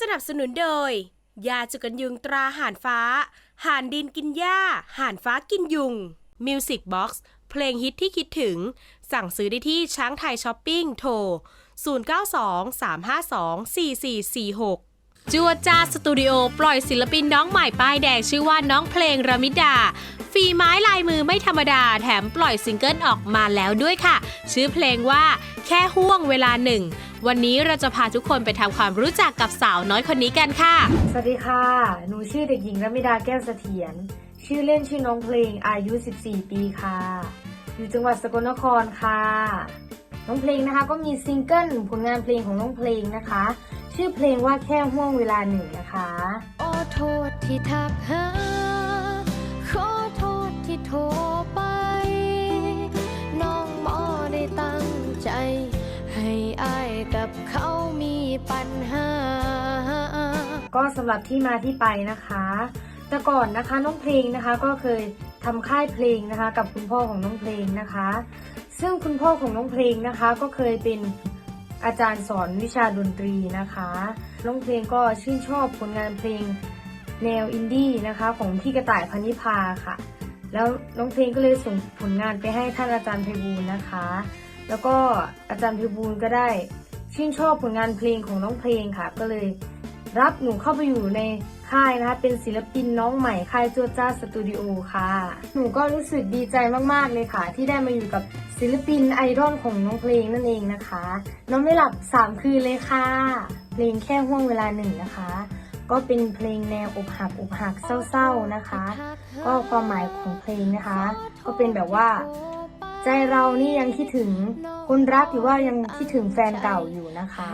สนับสนุนโดย ยาจุกันยุงตราห่านฟ้า ห่านดินกินหญ้า ห่านฟ้ากินยุง Music Box เพลงฮิตที่คิดถึง สั่งซื้อได้ที่ช้างไทยช้อปปิ้งโทร 0923524446 จัวดจาสตูดิโอปล่อยศิลปินน้องใหม่ป้ายแดงชื่อว่าน้องเพลงระมิดา ฝีไม้ลายมือไม่ธรรมดา แถมปล่อยซิงเกิลออกมาแล้วด้วยค่ะ ชื่อเพลงว่าแค่ห่วงเวลาหนึ่ง วันนี้เราจะพาทุกคนไปทำความรู้จักกับสาวน้อยคนนี้กันค่ะ สวัสดีค่ะ หนูชื่อเด็กหญิงรัมิดาแก้วเสถียร ชื่อเล่นชื่อน้องเพลงอายุ 14 ปีค่ะ อยู่จังหวัดสกลนครค่ะ น้องเพลงนะคะก็มีซิงเกิลผลงานเพลงของน้องเพลงนะคะ ชื่อเพลงว่าแค่ห่วงเวลาหนึ่งนะคะขอโทษที่ทักหาขอโทษที่โทรไป น้องบ่ได้ตั้งใจ ให้อายกับเขามีปัญหา ก็สำหรับที่มาที่ไปนะคะ แต่ก่อนนะคะน้องเพลงนะคะก็เคยทำค่ายเพลงนะคะ กับคุณพ่อของน้องเพลงนะคะ ซึ่งคุณพ่อของน้องเพลงนะคะก็เคยเป็น อาจารย์สอนวิชาดนตรีนะคะน้องเพลงก็ชื่นชอบผลงานเพลงแนวอินดี้นะคะของพี่กระต่ายพันิพาค่ะ แล้วน้องเพลงก็เลยส่งผลงานไปให้ท่านอาจารย์ไพบูลนะคะ แล้วก็อาจารย์ไพบูลก็ได้ชื่นชอบผลงานเพลงของน้องเพลงค่ะ ก็เลยรับหนูเข้าไปอยู่ใน ค่ายนะคะเป็นศิลปินน้องใหม่ค่ายโจจ้าสตูดิโอค่ะ หนูก็รู้สึกดีใจมากๆเลยค่ะ ที่ได้มาอยู่กับศิลปินไอดอลของน้องเพลงนั่นเองนะคะ น้องไม่หลับ 3 คืนเลยค่ะ เพลงแค่ห่วงเวลาหนึ่งนะคะ ก็เป็นเพลงแนวอกหักอกหักเศร้าๆนะคะ ก็ความหมายของเพลงนะคะ ก็เป็นแบบว่า ใจเรานี่ยังคิดถึงคนรักหรือว่ายังคิดถึงแฟนเก่าอยู่นะคะ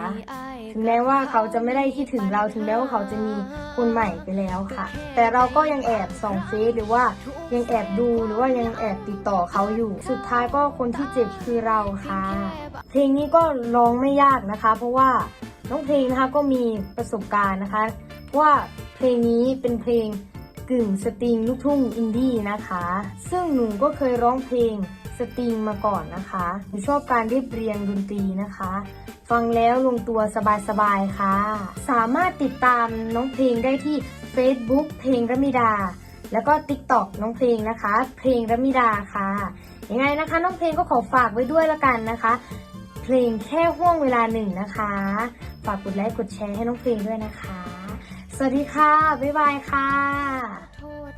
ถึงแม้ว่าเขาจะไม่ได้คิดถึงเราถึงแม้ว่าเขาจะมีคนใหม่ไปแล้วค่ะ แต่เราก็ยังแอบส่องเฟซหรือว่ายังแอบดูหรือว่ายังแอบติดต่อเขาอยู่ สุดท้ายก็คนที่เจ็บคือเราค่ะ เพลงนี้ก็ร้องไม่ยากนะคะ เพราะว่าน้องเพลงนะคะก็มีประสบการณ์นะคะว่าเพลงนี้เป็นเพลง กึ่งสตริงลูกทุ่งอินดี้นะคะ ซึ่งหนูก็เคยร้องเพลงสตริงมาก่อนนะคะหนูชอบการเรียบเรียงดนตรีนะคะ ฟังแล้วลงตัวสบายๆค่ะ สามารถติดตามน้องเพลงได้ที่ Facebook เพลงระมิดา แล้วก็ TikTok น้องเพลงนะคะ เพลงระมิดาค่ะยังไงนะคะ น้องเพลงก็ขอฝากไว้ด้วยละกันนะคะ เพลงแค่ห่วงเวลาหนึ่งนะคะ ฝากกดไลค์กดแชร์ให้น้องเพลงด้วยนะคะ สวัสดีค่ะ บ๊ายบายค่ะ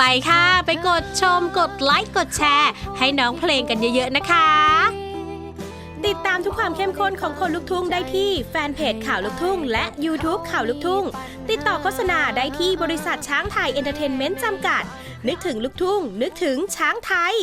ไปค่ะ ไปกดชมกดไลค์กดแชร์ ให้น้องเพลงกันเยอะๆนะคะ ติดตามทุกความเข้มข้นของคนลูกทุ่งได้ที่แฟนเพจข่าวลูกทุ่ง และ YouTube ข่าวลูกทุ่ง ติดต่อโฆษณาได้ที่บริษัทช้างไทยเอนเตอร์เทนเมนต์จำกัด นึกถึงลูกทุ่ง นึกถึงช้างไทย